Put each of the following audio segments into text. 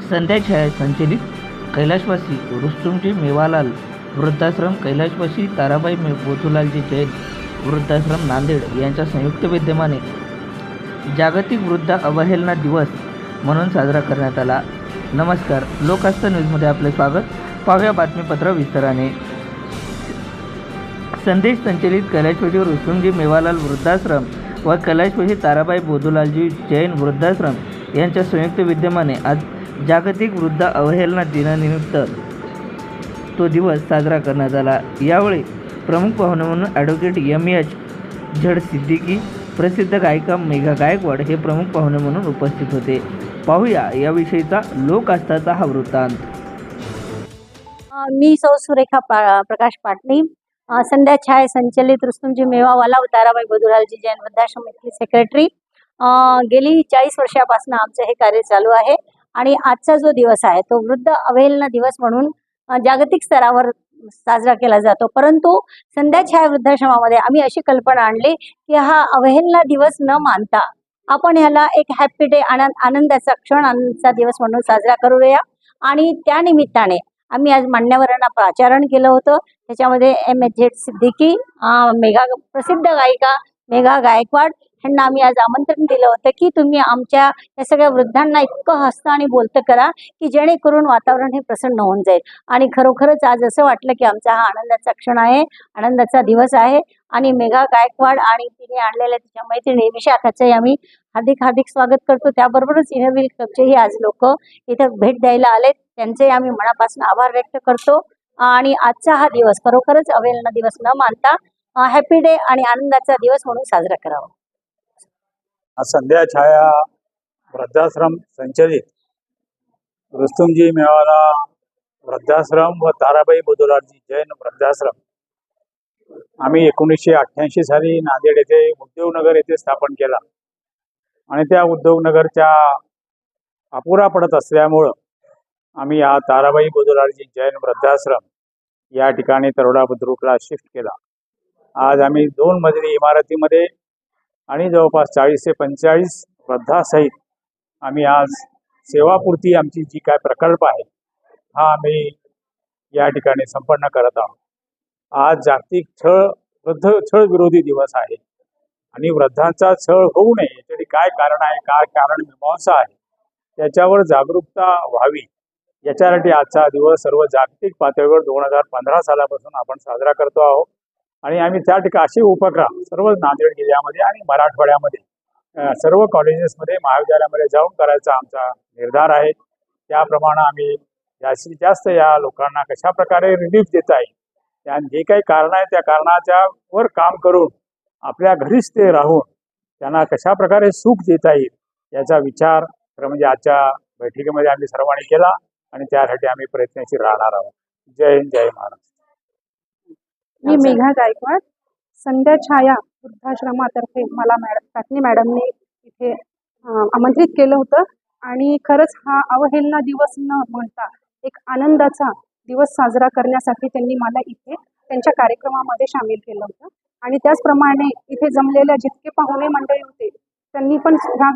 संध्या छाया संचलित कैलाशवासी रुस्तुमजी मेवालाल वृद्धाश्रम कैलाशवासी ताराबाई मे बोथुलालजी जैन वृद्धाश्रम नांदेड यांच्या संयुक्त विद्यमाने जागतिक वृद्ध अवहेलना दिवस म्हणून साजरा करण्यात आला. नमस्कार लोकास्था न्यूजमध्ये आपले स्वागत. पाहूया बातमीपत्र विस्ताराने. संदेश संचलित कैलाशवासी रुस्तुमजी मेवालाल वृद्धाश्रम व कैलाशवासी ताराबाई बोधुलालजी जैन वृद्धाश्रम यांच्या संयुक्त विद्यमाने आज जागतिक वृद्ध अवहेलना दिनानिमित्त तो दिवस साजरा करण्यात आला. यावेळी प्रमुख पाहुणे म्हणून advocate M H Z Siddiqui प्रसिद्ध गायिका मेघा गायकवाड हे प्रमुख पाहुणे म्हणून उपस्थित होते. पाहूया याविषयीचा लोक आस्थाचा हा वृत्तांत. मी सौ सुरेखा पा प्रकाश पाटणी. संध्या छाय संचलित रुस्तुमजी मेवावाला ताराबाई बदुलालजी जैन वृद्धाश्रम इथली सेक्रेटरी गेली चाळीस वर्षापासून आमचं हे कार्य चालू आहे. आणि आजचा जो दिवस आहे तो वृद्ध अवहेलना दिवस म्हणून जागतिक स्तरावर साजरा केला जातो. परंतु संध्या छाया वृद्धाश्रमामध्ये आम्ही अशी कल्पना आणली की हा अवहेलना दिवस न मानता आपण ह्याला एक हॅपी डे आनंद आनंदाचा क्षण आनंदाचा दिवस म्हणून साजरा करूया. आणि त्या निमित्ताने आम्ही आज मान्यवरांना प्राचारण केलं होतं. त्याच्यामध्ये M H Z Siddiqui Megha प्रसिद्ध गायिका मेघा गायकवाड ह्यांना आम्ही आज आमंत्रण दिलं होतं की तुम्ही आमच्या या सगळ्या वृद्धांना इतकं हसतं आणि बोलतं करा की जेणेकरून वातावरण हे प्रसन्न होऊन जाईल. आणि खरोखरच आज असं वाटलं की आमचा हा आनंदाचा क्षण आहे आनंदाचा दिवस आहे आणि मेघा गायकवाड आणि तिने आणलेल्या तिच्या मैत्रिणी विशाखाचंही आम्ही हार्दिक हार्दिक स्वागत करतो. त्याबरोबरच इनोव्हिल क्लबचेही आज लोक इथं भेट द्यायला आलेत. त्यांचे आम्ही मनापासून आभार व्यक्त करतो. आणि आजचा हा दिवस खरोखरच अवेलना दिवस न मानता हॅपी डे आणि आनंदाचा दिवस म्हणून साजरा करावा. संध्या छाया वृद्धाश्रम संचलित. रुस्तुमजी मेवाला वृद्धाश्रम व ताराबाई बुधुराजी जैन वृद्धाश्रम. आम्ही एकोणीसशे अठ्ठ्याऐंशी साली नांदेड येथे उद्योगनगर येथे स्थापन केला. आणि त्या उद्योगनगरच्या अपुरा पडत असल्यामुळं आम्ही हा ताराबाई बुधुराजी जैन वृद्धाश्रम या ठिकाणी तरोडा बुद्रुकला शिफ्ट केला. आज आम्ही दोन मजली इमारतीमध्ये आणि जवळपास चाळीस ते पंचेचाळीस वृद्धासहित आम्ही आज सेवापुरती आमची जी काय प्रकल्प आहे हा आम्ही या ठिकाणी संपन्न करत आहोत. आज जागतिक छळ वृद्ध छळ विरोधी दिवस आहे आणि वृद्धांचा छळ होऊ नये याच्यासाठी काय कारण आहे काय कारण मीमांसा आहे त्याच्यावर जागरूकता व्हावी. याच्यासाठी आजचा दिवस सर्व जागतिक पातळीवर दोन हजार पंधरा सालापासून आपण साजरा करतो आहोत. आणि आम्ही त्या ठिकाणी असे उपक्रम सर्व नांदेड जिल्ह्यामध्ये आणि मराठवाड्यामध्ये सर्व कॉलेजेसमध्ये महाविद्यालयामध्ये जाऊन करायचा आमचा निर्धार आहे. त्याप्रमाणे आम्ही जास्तीत जास्त या लोकांना कशा प्रकारे रिलीफ देता येईल त्या जे काही कारण आहे त्या कारणाच्या वर काम करून आपल्या घरीच ते राहून त्यांना कशा प्रकारे सुख देता येईल याचा विचार खरं म्हणजे आजच्या बैठकीमध्ये आम्ही सर्वांनी केला आणि त्यासाठी आम्ही प्रयत्नशील राहणार आहोत. जय हिंद जय महाराष्ट्र. मी मेघा गायकवाड संध्या छाया वृद्धाश्रमातर्फे मला मॅडम पाटणी मॅडमने इथे आमंत्रित केलं होतं. आणि खरंच हा अवहेलना दिवस न म्हणता एक आनंदाचा दिवस साजरा करण्यासाठी त्यांनी मला इथे त्यांच्या कार्यक्रमामध्ये सामील केलं होतं. आणि त्याचप्रमाणे इथे जमलेल्या जितके पाहुणे मंडळी होते त्यांनी पण ह्या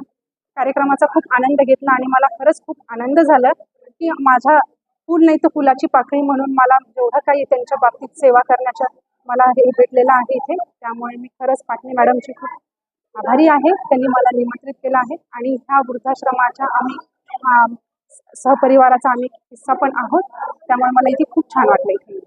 कार्यक्रमाचा खूप आनंद घेतला. आणि मला खरंच खूप आनंद झाला की माझा फूल नाही तर फुलाची पाकळी म्हणून मला जेवढं काही त्यांच्या बाबतीत सेवा करण्याच्या मला हे भेटलेलं आहे इथे. त्यामुळे मी खरंच पाटणी मॅडमची खूप आभारी आहे. त्यांनी मला निमंत्रित केलं आहे. आणि ह्या वृद्धाश्रमाच्या आम्ही सहपरिवाराचा आम्ही हिस्सा पण आहोत. त्यामुळे मला इथे खूप छान वाटलं इथे.